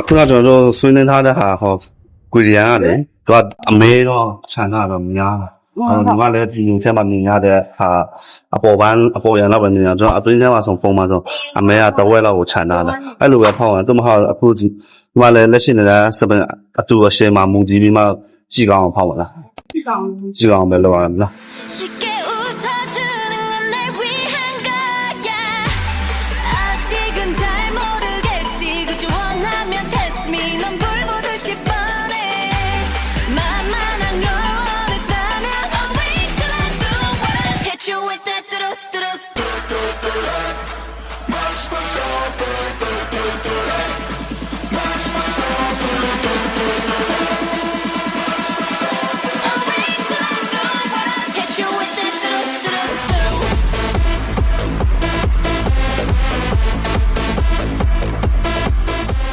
အခုတော့ကျွန်တော်တို့ဆွေးနွေးထားတဲ့ဟာဟောကွေရီယန်ကလေသူကအမဲတော့ခြံတာတော့များတာအဲ့တော့ဒီကလည်းဒီချက်မှမြင်ရတဲ့ဟာအပေါ်ပန်းအပေါ်ရန်တော့ပဲမြင်ရကျွန်တော်အတွင်းထဲမှာဆိုပုံမှန်ဆိုအမဲကတဝက်လောက်ကိုခြံတာတယ်အဲ့လိုပဲဖောက်ရင်သူမဟုတ်အခုဒီဒီမှာလည်းလက်ရှိနေတဲ့စပင်အတူအရှယ်မှာမူကြည့်ပြီးမှကြည့်ကောင်းအောင်ဖောက်ပါလားဒီကောင်ကြည့်ကောင်းပဲလုပ်ရမှာလား쉽게